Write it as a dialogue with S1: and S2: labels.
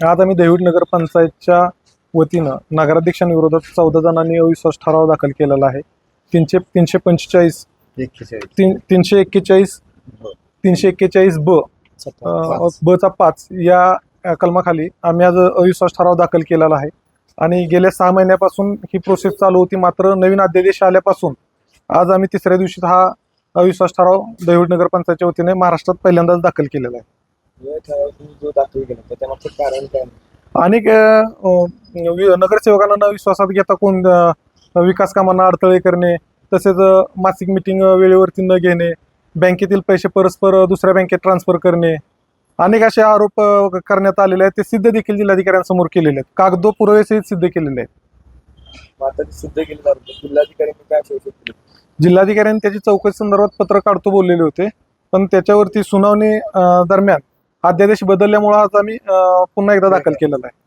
S1: आज आम्ही देवड नगर पंचायतच्या वतीनं नगराध्यक्षांविरोधात चौदा जणांनी अविश्वास ठराव दाखल केलेला आहे. तीनशे तीनशे पंचेचाळीस तीन तीनशे एक्केचाळीस तीनशे एक्केचाळीस ब. ब चा पाच. या कलमाखाली आम्ही आज अविश्वास ठराव दाखल केलेला आहे. आणि गेल्या सहा महिन्यापासून ही प्रोसेस चालू होती मात्र नवीन अध्यादेश आल्यापासून आज आम्ही तिसऱ्या दिवशी हा अविश्वास ठराव देवड नगर पंचायतच्या वतीने महाराष्ट्रात पहिल्यांदाच दाखल केलेला आहे.
S2: जो दाखल केला त्याच्यामागचं कारण काय
S1: अनेक वि- नगरसेवकांना न विश्वासात घेता कोण विकास कामांना अडथळे करणे तसेच मासिक मिटिंग वेळेवरती न घेणे बँकेतील पैसे परस्पर दुसऱ्या बँकेत ट्रान्सफर करणे अनेक असे आरोप करण्यात आलेले आहेत ते सिद्ध देखील जिल्हाधिकाऱ्यांसमोर केलेले आहेत. कागदो पुरावेसहित सिद्ध केलेले आहेत.
S2: मग आता ते सिद्ध केलं जिल्हाधिकाऱ्यांनी काय केली
S1: जिल्हाधिकाऱ्यांनी त्याची चौकशी संदर्भात पत्र काढतो बोललेले होते पण त्याच्यावरती सुनावणी दरम्यान अध्यादेश बदलल्यामुळे आज आम्ही अ, पुन्हा एकदा दाखल केलेला आहे.